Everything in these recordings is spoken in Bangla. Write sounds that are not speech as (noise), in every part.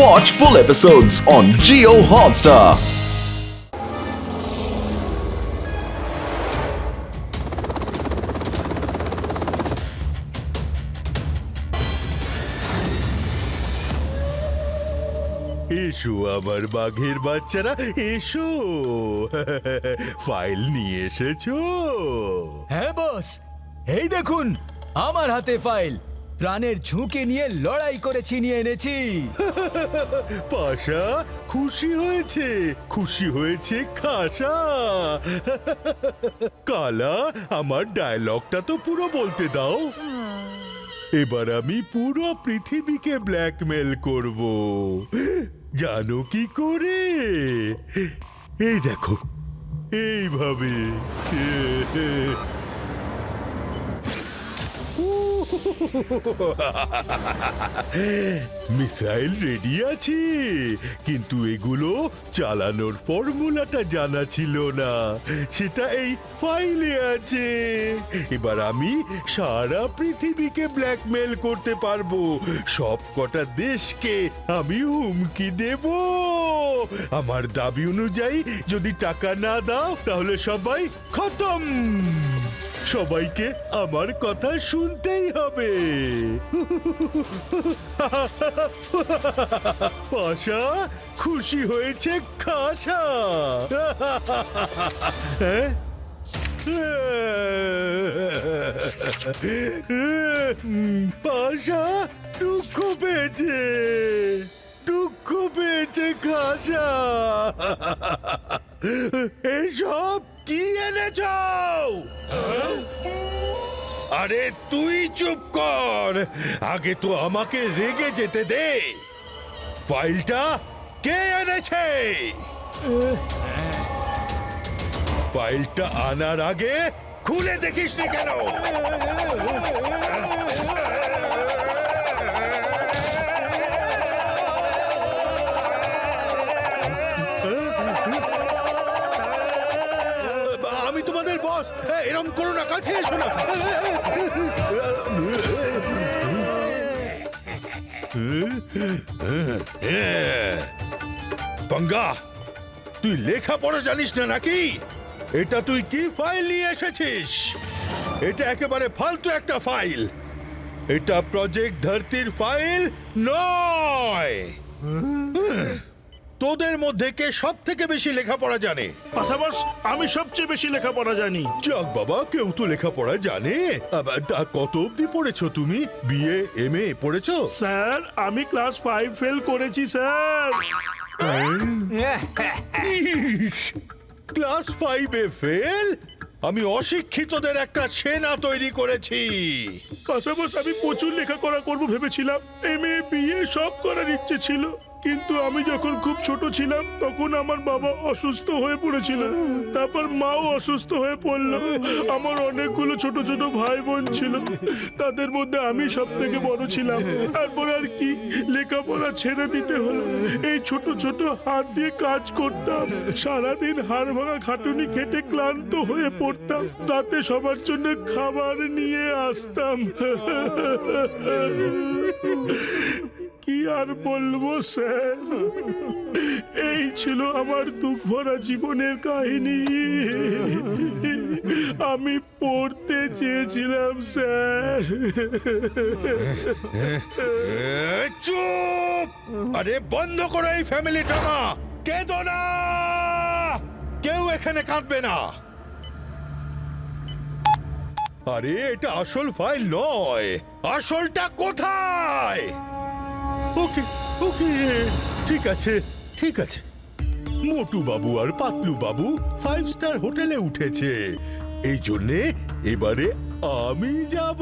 Watch full episodes on Geo Hotstar. এসো আমার বাঘের বাচ্চারা এসো। ফাইল নিয়ে এসেছ? হ্যাঁ বস। এই দেখুন আমার হাতে ফাইল। প্রাণের ঝুঁকি নিয়ে লড়াই করে ছিনিয়ে এনেছি। (laughs) পাশা, খুশি হয়েছে। খুশি হয়েছে খাসা। (laughs) কালা, আমার ডায়লগটা তো পুরো বলতে দাও। এবার আমি পুরো পৃথিবীকে ব্ল্যাকমেল করব। জানো কি করে? এই দেখো, এইভাবে। (laughs) মিসাইল রেডি আছে, কিন্তু এগুলো চালানোর ফর্মুলাটা জানা ছিল না। সেটা এই ফাইলে আছে। এবার আমি সারা পৃথিবীকে ব্ল্যাকমেল করতে পারব। সব কটা দেশকে আমি হুমকি দেব। আমার দাবি অনুযায়ী যদি টাকা না দাও, তাহলে সবাই খতম। সবাইকে আমার কথা শুনতেই হবে। পাশা, খুশি হয়েছে খাসা। হ্যাঁ? পাশা, দুঃখ পেয়েছে। দুঃখ পেয়েছে খাসা। এসব কি এনেছ? আরে তুই চুপ কর। আগে তো আমাকে রেগে যেতে দে। ফাইলটা কে এনেছে? ফাইলটা আনার আগে খুলে দেখিস কেন? বস। এরম করো না, কাছে এসো না। পঙ্গা তুই লেখাপড়া জানিস না নাকি? এটা তুই কি ফাইল নিয়ে এসেছিস? এটা একেবারে ফালতু একটা ফাইল এটা প্রজেক্ট ধরতির ফাইল নয়। তোদের মধ্যে কে সব থেকে বেশি লেখাপড়া জানে? পাশাপাশি আমি সবচেয়ে বেশি লেখাপড়া জানি। যাক বাবা কেউ তো লেখাপড়া জানে। আবার তা কত অবধি পড়েছো তুমি? বিএ এম এ পড়েছো? স্যার আমি ক্লাস ফাইভ ফেল করেছি স্যার। ইস, ক্লাস ফাইভে ফেল? আমি অশিক্ষিতদের একটা সেনা তৈরি করেছি। পাশাপাশি আমি প্রচুর লেখাপড়া করব ভেবেছিলাম। এম এ বিএ সব করার ইচ্ছে ছিল। কিন্তু আমি যখন খুব ছোট ছিলাম, তখন আমার বাবা অসুস্থ হয়ে পড়েছিল। তারপর মাও অসুস্থ হয়ে পড়ল। আমার অনেকগুলো ছোট ছোট ভাই বোন ছিল। তাদের মধ্যে আমি সব থেকে বড় ছিলাম। তারপর আর কি লেখাপড়া ছেড়ে দিতে হলো। এই ছোট ছোট হাত দিয়ে কাজ করতাম। সারাদিন হাড় ভাঙা খাটুনি খেটে ক্লান্ত হয়ে পড়তাম। রাতে সবার জন্য খাবার নিয়ে আসতাম। কি আর বলব, স্যার? এই ছিল আমার দুঃখ ভরা জীবনের কাহিনী। আমি পড়তে চেয়েছিলাম, স্যার। চুপ! আরে, বন্ধ করো এই ফ্যামিলি ড্রামা কেঁদো না! কেউ এখানে কাঁদবে না। আরে, এটা আসল ফাইল নয়। আসলটা কোথায়? ওকে ওকে, ঠিক আছে ঠিক আছে। মোটু বাবু আর পাতলু বাবু ফাইভ স্টার হোটেলে উঠেছে। এই জন্যে এবারে আমি যাব।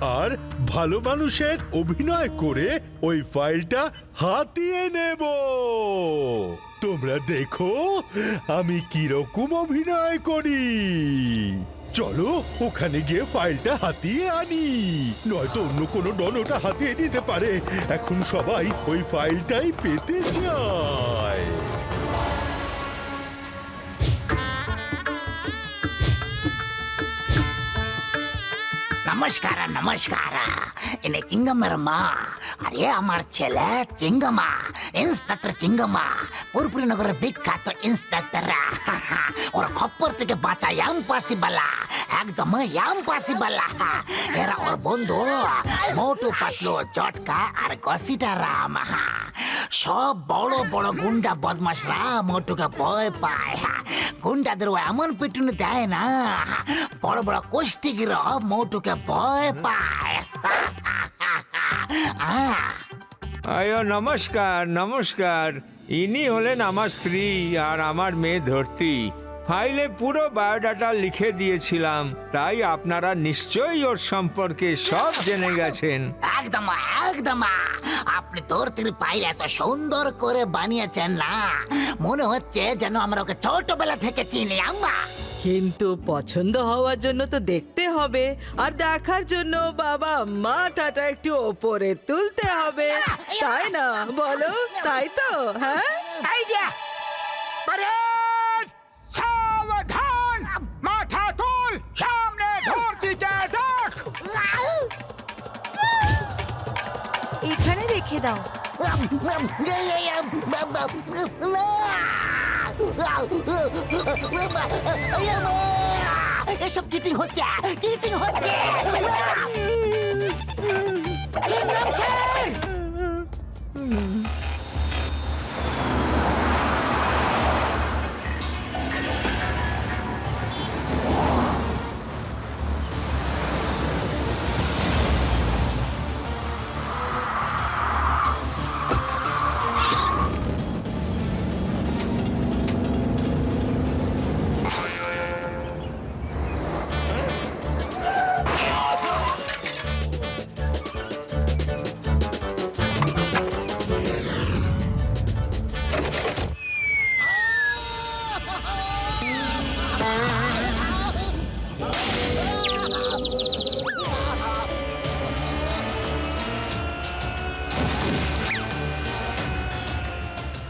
আর ভালো মানুষের অভিনয় করে ওই ফাইলটা হাতিয়ে নেব। তোমরা দেখো আমি কীরকম অভিনয় করি। চলো, ওখানে গিয়ে ফাইলটা হাতিয়ে আনি। নয়তো অন্য কোনো ডন ওটা হাতিয়ে নিতে পারে। এখন সবাই ওই ফাইলটাই পেতে চায়। নমস্কার নমস্কার এনে চিঙ্গম্মা আরে আমার ছেলে চিঙ্গমা ইন্সপেক্টর চিঙ্গমা পুরপুরি নগরের বিখ্যাত ইন্সপেক্টর ওর খপ্পর থেকে বাঁচা ইয়াম পাসিবালা একদম ইয়াম পাসিবালা এরা ওর বন্ধু মোটু পাতলু চটকা আর কসিটা রাম সব বড় বড় গুন্ডা বদমাশরা মোটুকে ভয় পায় গুন্ডাদের ও এমন পিটুনি দেয় না বড় বড় কুস্তিগির মোটুকে ভয় পায়। আয়ো নমস্কার নমস্কার। ইনি হলেন আমার স্ত্রী আর আমার মেয়ে ধরতি। ফাইলে পুরো বায়োডাটা লিখে দিয়েছিলাম। তাই আপনারা নিশ্চয়ই ওর সম্পর্কে সব জেনে গেছেন। একদম একদম। আপনি ধরতির পাইলে এত সুন্দর করে বানিয়েছেন না। মনে হচ্ছে যেন আমরা ওকে ছোটবেলা থেকে চিনি আম্মা। কিন্তু পছন্দ হওয়ার জন্য তো দেখতে হবে। আর দেখার জন্য বাবা মাথাটা একটু ওপরে তুলতে হবে। তাই না? বলো তাই তো? হ্যাঁ? সাবধান! মাথা তুল! সামনে দেখ এখানে রেখে দাও। এসব চিটিং হচ্ছে? চিটিং হচ্ছে? (laughs) চিংগাম স্যার (laughs) (laughs)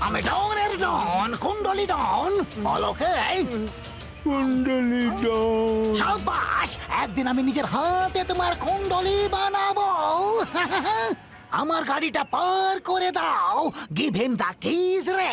আমি ডনের ডন কুণ্ডলি ডন। বলকে কুণ্ডলি ডন। সাবাস একদিন আমি নিজের হাতে তোমার কুণ্ডলি বানাবো। আমার গাড়িটা পার করে দাও। গিভেন দা কিস রে।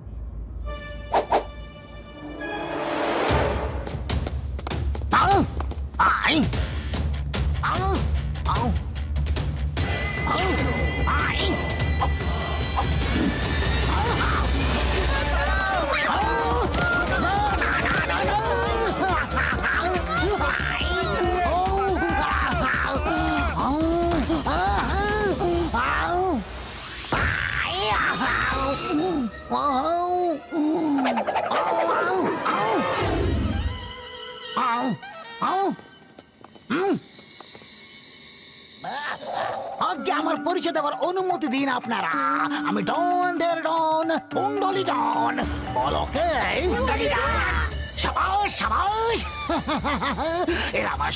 পরিচয় দেওয়ার অনুমতি দিন আপনারা। আমি ডন দের ডন কুণ্ডলি ডন বলকে সাবাস সাবাস। (laughs) এরা আমার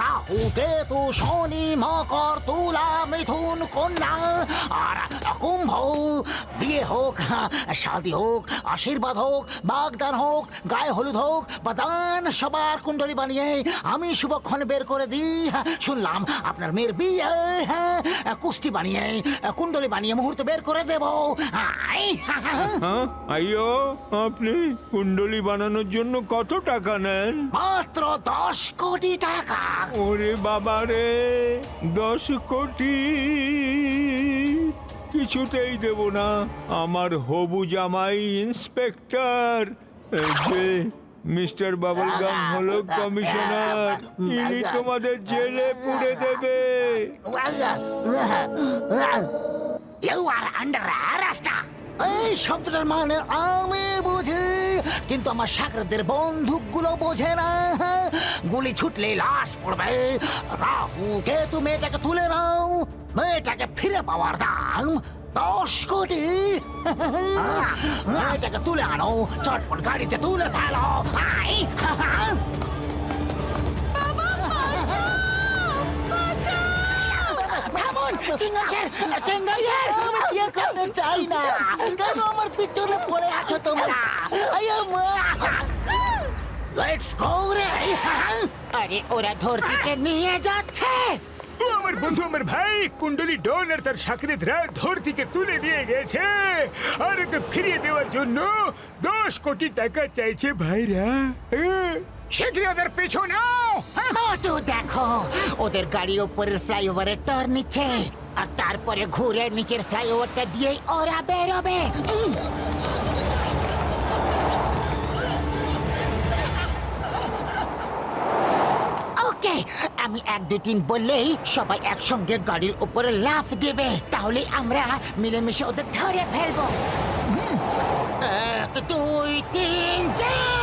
রাহু, কেতু, শনি, মকর, তুলা, মিথুন, কন্যা আর কুম্ভ বিয়ে হোক, শাদি হোক, আশীর্বাদ হোক, বাগদান হোক, গায়ে হলুদ হোক বা দান সবার কুণ্ডলী বানিয়ে আমি শুভক্ষণ বের করে দিই। শুনলাম আপনার মেয়ের বিয়ে হ্যাঁ কুষ্টি বানিয়ে, কুণ্ডলী বানিয়ে মুহূর্ত বের করে দেব। হ্যাঁ আইও আপনি কুণ্ডলি বানানোর জন্য কত টাকা নেন? মাত্র দশ কোটি টাকা। ওরে বাবা রে দশ কোটি। কিছুতেই দেব না। আমার হবু জামাই ইন্সপেক্টর যে মিস্টার বাবলগাম হলো কমিশনার ইনি তোমাদের জেলে পুড়ে দেবে। ইউ আর আন্ডার এই শব্দটার মানে আমি বুঝি। কিন্তু আমার সাকরদের বন্দুকগুলো বোঝে না। গুলি ছুটলে লাশ পড়বে। রাহু তুমি এটাকে তুলে নাও। মেয়েটাকে ফিরে পাওয়ার দাম দশ কোটি। মেয়েটাকে তুলে আনো। চটপট গাড়িতে তুলে ফেলো। স্যার চিঙ্গম স্যার আমি বিয়ে করতে চাই না? কেন আমার পিছনে পড়ে আছো তোমরা? আয়া মা! লেটস গো রে! আরে ওরা ধরতিকে নিয়ে যাচ্ছে! আমার বন্ধু আমার ভাই! কুণ্ডলি ডন আর তার সাকরেতরা ধরতিকে তুলে দিয়ে গেছে! আর ওকে ফিরিয়ে দেওয়ার জন্য দশ কোটি টাকা চাইছে ভাইরা। শীঘ্রই ওদের পিছু নাও হ্যাঁ। দেখো, ওদের গাড়ি টর নিচ্ছে, আর তারপরে ঘুরে নিচের ফ্লাইওভারটা ওরা বেরোবে। ওকে, আমি এক দু তিন বললেই সবাই একসঙ্গে গাড়ির উপরে লাফ দেবে তাহলে আমরা মিলেমিশে ওদের ধরে ফেলব। এক, দুই, তিন জাম্প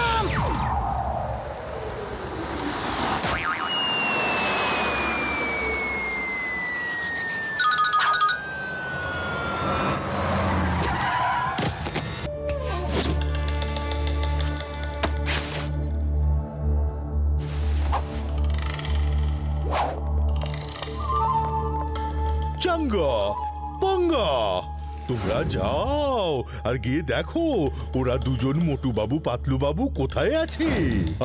চাঙ্গা পাঙ্গা তোমরা যাও। আর গিয়ে দেখো ওরা দুজন মোটু বাবু পাতলু বাবু কোথায় আছে?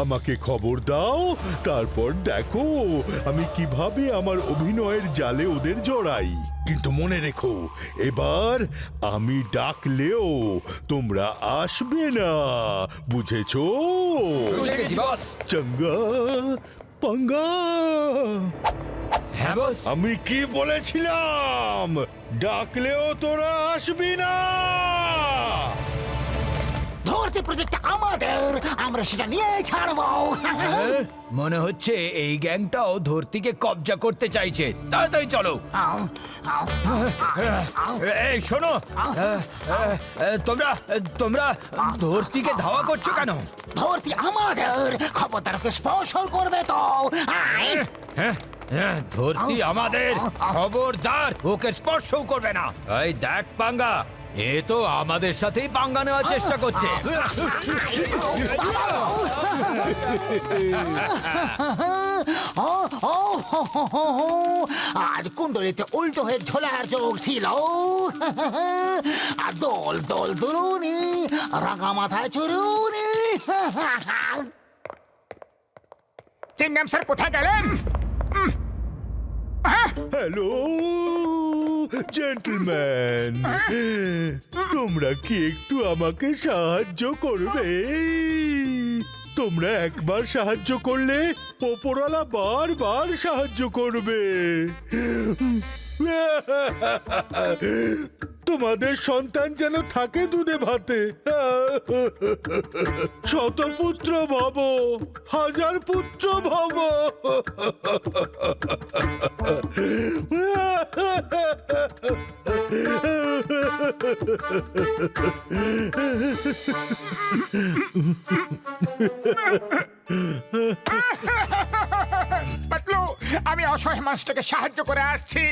আমাকে খবর দাও তারপর দেখো আমি কীভাবে আমার অভিনয়ের জালে ওদের জড়াই। কিন্তু মনে রেখো এবার আমি ডাকলেও তোমরা আসবে না বুঝেছ? চাঙ্গা পাঙ্গা। হ্যাঁ বস। আমি কি বলেছিলাম? ডাকলেও তোরা আসবি না। ধরতে প্রজেক্ট আমাদের। আমরা সেটা নিয়ে ছাড়বো। মনে হচ্ছে এই গ্যাংটাও ধরতিকে কবজা করতে চাইছে। তাড়াতাড়ি চলো। এই শোনো। তোমরা তোমরা ধরতিকে ধাওয়া করছ কেন? ধরতি আমাদের। খবরদারকে স্পর্শ করবে তো। হ্যাঁ হ্যাঁ, ধরতি আমাদের। খবরদার ওকে স্পর্শও করবে না। এই দেখ পাঙ্গা এ তো আমাদের সাথেই পাঙ্গা নেওয়ার চেষ্টা করছে। ও, ও, হো, হো, হো, হো। কুণ্ডলিতে উল্টো হয়ে ঝোলার যোগ ছিল। আর দোল দোল দুলুনি রাঙা মাথায় চুরুনি চিংগাম স্যার কোথায় গেলেন? হ্যালো জেন্টলম্যান তোমরা কি একটু আমাকে সাহায্য করবে? তোমরা একবার সাহায্য করলে ওপরওয়ালা বারবার সাহায্য করবে। তোমাদের সন্তান যেন থাকে দুধে ভাতে। শতপুত্র ভব, হাজার পুত্র ভব। পাতলু, আমি অসহায় মানুষটাকে সাহায্য করে আসছি।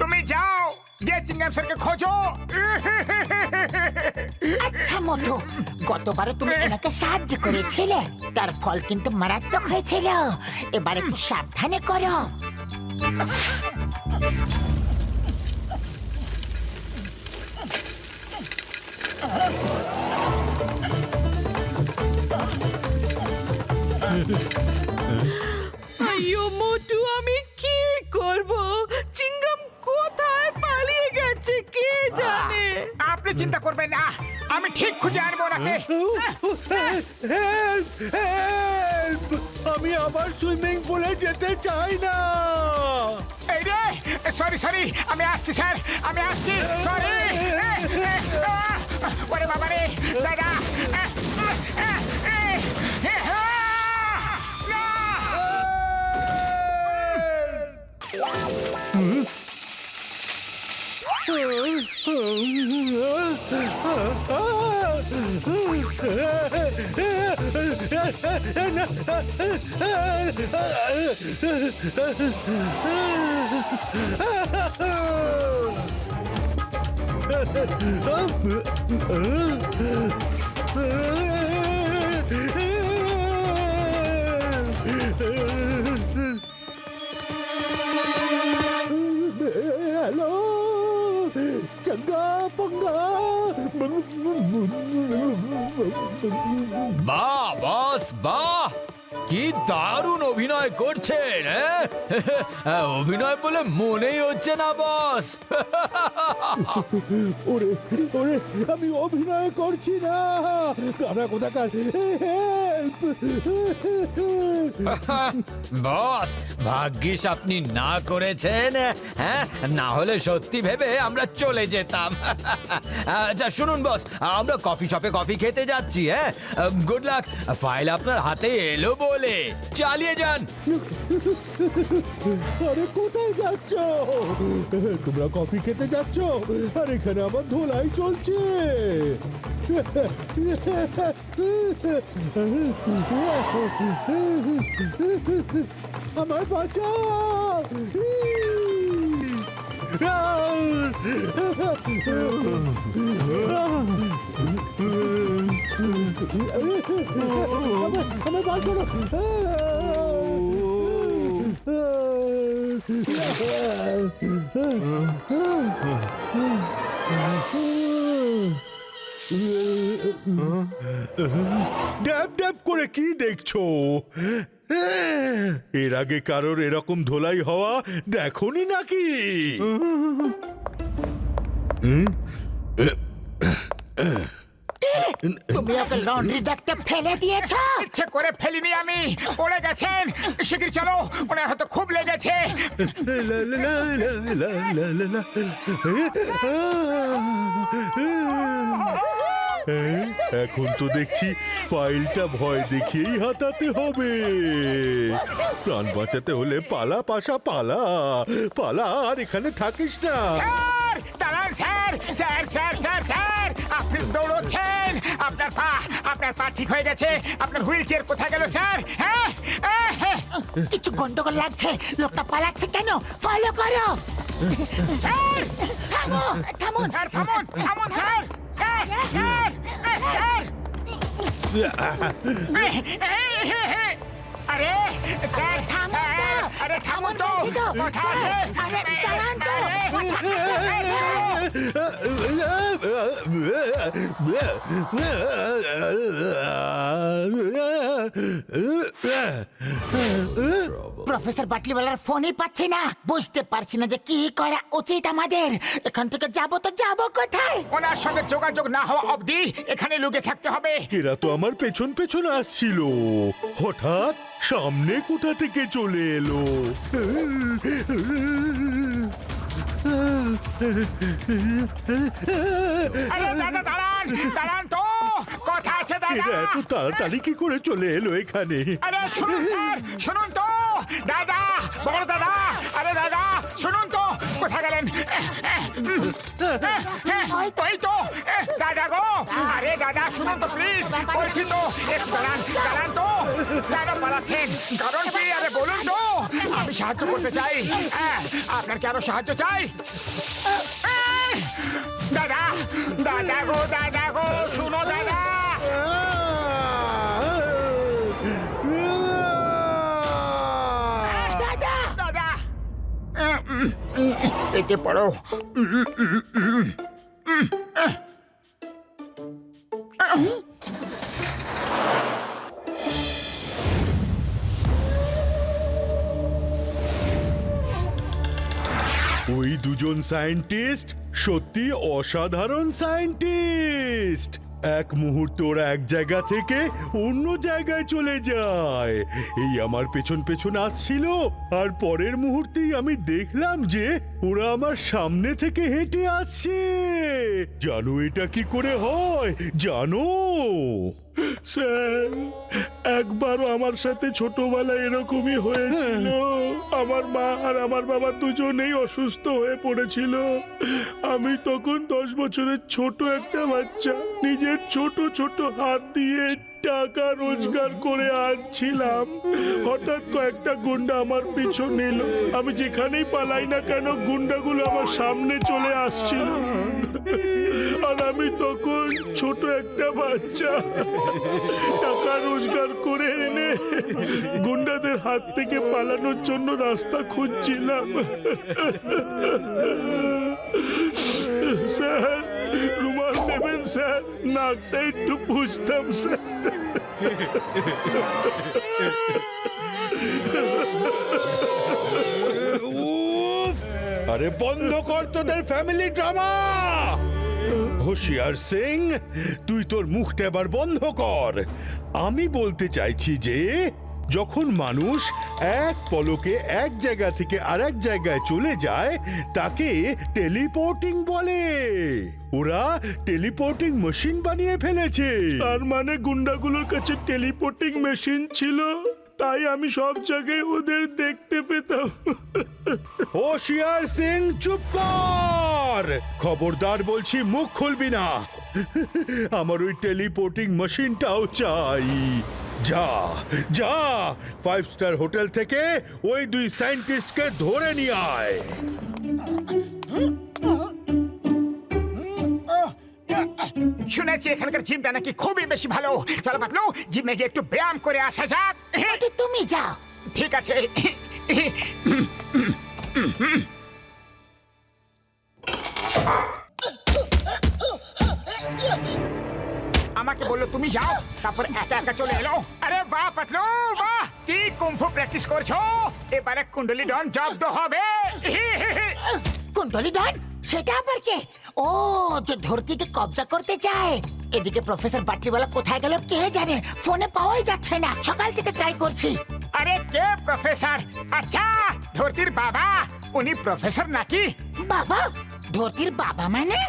তুমি যাও। স্যারকে খোঁজো। আচ্ছা মোটু গতবারে তুমি এনাকে সাহায্য করেছিলে। তার ফল কিন্তু মারাত্মক হয়েছিল। এবার একটু সাবধানে করো। আইয়ো মোটু আমি কি করব? আপনি চিন্তা করবেন না। আমি ঠিক খুঁজে আনব ওনাকে! আমি আবার সুইমিং পুলে যেতে চাই না। এই রে সরি সরি আমি আসছি স্যার আমি আসছি সরি ওরে বাবা রে দাদা হ্যালো বাহ, বস, বাহ। কি দারুণ অভিনয় করছেন? (laughs) অভিনয় বলে মনেই হচ্ছে না, বস। (laughs) ওরে ওরে, আমি অভিনয় করছি না। কারা কোথাকার? (laughs) বস, ভাগ্যিস আপনি না করেছেন হ্যাঁ? না হলে সত্যি ভেবে আমরা চলে যেতাম। (laughs) আচ্ছা শুনুন বস, আমরা কফি শপে কফি খেতে যাচ্ছি হ্যাঁ? গুড লাক ফাইল আপনার হাতে এলো বলে। চালিয়ে যান। আরে, কোথায় যাচ্ছ? তোমরা কফি খেতে যাচ্ছ? আর এখানে আমার ধোলাই চলছে। আমার বাঁচা আমার বার করো ড্যাব ড্যাব করে কি দেখছ এর আগে কারোর এরকম ধোলাই হওয়া দেখনি নাকি তুমি ওকে লন্ড্রি ডাকতে ফেলে দিয়েছ ইচ্ছে করে ফেলিনি আমি পড়ে গেছেন শিগগির চলো ওনার হয়তো খুব লেগেছে এখন তো দেখছি ফাইলটা ভয় দেখিয়েই হাতাতে হবে। প্রাণ বাঁচাতে হলে পালা পাশা পালা পালা আর এখানে থাকিস না। স্যার দাঁড়ান sir sir sir sir sir আপনি দৌড়চ্ছেন। আপনার পা আপনার পা ঠিক হয়ে গেছে। আপনার হুইল চেয়ার কোথায় গেল স্যার? হ্যাঁ আহ, হ্যাঁ। কিছু গন্ডগোল লাগছে। লোকটা পালাচ্ছে কেন? ফলো করো। স্যার থামো থামুন। স্যার থামুন থামুন স্যার। আরে স্যার স্যার, আরে থামো তো আরে, দাঁড়ান তো। প্রফেসর বাটলিওয়ালার ফোনই পাচ্ছি না। বুঝতে পারছি না যে কি করা উচিত আমাদের। এখান থেকে যাব তো যাব কোথায়? ওনার সঙ্গে যোগাযোগ না হওয়া অবধি এখানে লুকে থাকতে হবে। এরা তো আমার পেছন পেছন আসছিল। হঠাৎ সামনে কোথা থেকে চলে এলো? আরে দাদা দাঁড়ান দাঁড়ান তো। কথা আছে দাদা। এরা এত তাড়াতাড়ি কি করে চলে এলো এখানে? আরে শুনুন স্যার শুনুন তো। দাদা বড় দাদা আরে দাদা শুনুন তো। কোথায় গেলেন? ওই তো দাদা গো। দাদা শুনুন তো প্লিজ বলছি তো একটু দাঁড়ান দাঁড়ান তো। দাদা পালাচ্ছেন কারণ কি? আরে বলুন তো। আমি সাহায্য করতে চাই। হ্যাঁ আপনার কি আরও সাহায্য চাই? দাদা দাদা গো দাদা গো শুনো দাদা। দাদা! দাদা। এতে পড়ো। ওই দুজন সায়েন্টিস্ট সত্যি অসাধারণ সায়েন্টিস্ট। এক মুহূর্তে ওরা এক জায়গা থেকে অন্য জায়গায় চলে যায়। এই আমার পেছন পেছন আসছিল, আর পরের মুহূর্তেই আমি দেখলাম যে ওরা আমার সামনে থেকে হেঁটে আসছে। জানো এটা কি করে হয়? জানো? স্যার একবারও আমার সাথে ছোটবেলায় এরকমই হয়েছিল। আমার মা আর আমার বাবা দুজনেই অসুস্থ হয়ে পড়েছিল। আমি তখন দশ বছরের ছোট একটা বাচ্চা নিজের ছোট ছোট হাত দিয়ে টাকা রোজগার করে আনছিলাম। হঠাৎ কয়েকটা গুন্ডা আমার পিছু নিল। আমি যেখানেই পালাই না কেন গুন্ডাগুলো আমার সামনে চলে আসছিল। আর আমি তখন ছোট একটা বাচ্চা। টাকা রোজগার করে এনে গুন্ডাদের হাত থেকে পালানোর জন্য রাস্তা খুঁজছিলাম। স্যার, রুমাল স্যার, নাকটা একটু পুষতাম, স্যার! আরে বন্ধ কর তোদের ফ্যামিলি ড্রামা হোশিয়ার সিং, তুই তোর মুখটা এবার বন্ধ কর। আমি বলতে চাইছি যে যখন মানুষ এক পলকে এক জায়গা থেকে আরেক জায়গায় চলে যায় তাকে টেলিপোর্টিং বলে। ওরা টেলিপোর্টিং মেশিন বানিয়ে ফেলেছে। তার মানে গুন্ডাগুলোর কাছে টেলিপোর্টিং মেশিন ছিল? তাই আমি সব জায়গায় ওদের দেখতে পেতাম। হোশিয়ার সিং চুপ কর! খবরদার বলছি মুখ খুলবি না। আমার ওই টেলিপোর্টিং মেশিনটাও চাই। যা যা ফাইভ স্টার হোটেল থেকে ওই দুই সায়েন্টিস্টকে ধরে নিয়ে আয়। শুনেছি এখানকার জিমটা নাকি খুবই বেশি ভালো। চলো পাতলু জিমে গিয়ে একটু ব্যায়াম করে আসা যাক। তুমি যাও। ঠিক আছে। তুমি যাও তারপর একা একা চলে এলো। আরে বাহ পাতলু বাহ কি কুম্ফু প্র্যাকটিস করছ? এবারে কুণ্ডলি ডন জব্দ হবে। কুণ্ডলি ডন সেটা আবার কে? ও যে ধরতিকে কবজা করতে চায়। এদিকে প্রফেসর বাটলিওয়ালা কোথায় গেল কে জানে? ফোনে পাওয়াই যাচ্ছে না সকাল থেকে ট্রাই করছি। আরে কে প্রফেসর আচ্ছা ধরতির বাবা উনি প্রফেসর নাকি? বাবা ধরতির বাবা মানে?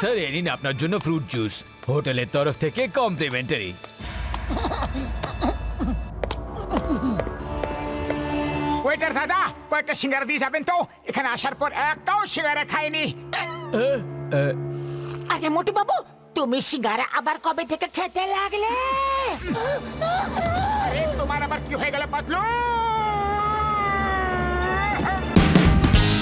স্যার এ নিন আপনার জন্য ফ্রুট জুস হোটেলের তরফ থেকে কমপ্লিমেন্টারি ওয়েটার দাদা কয়েকটা সিঙ্গারা দিয়ে যাবেন তো? এখানে আসার পর একটাও সিঙ্গারা খাইনি। আরে মোটু বাবু তুমি সিঙ্গারা আবার কবে থেকে খেতে লাগলে? আরে তোমার আবার কি হয়ে গেল পাতলু?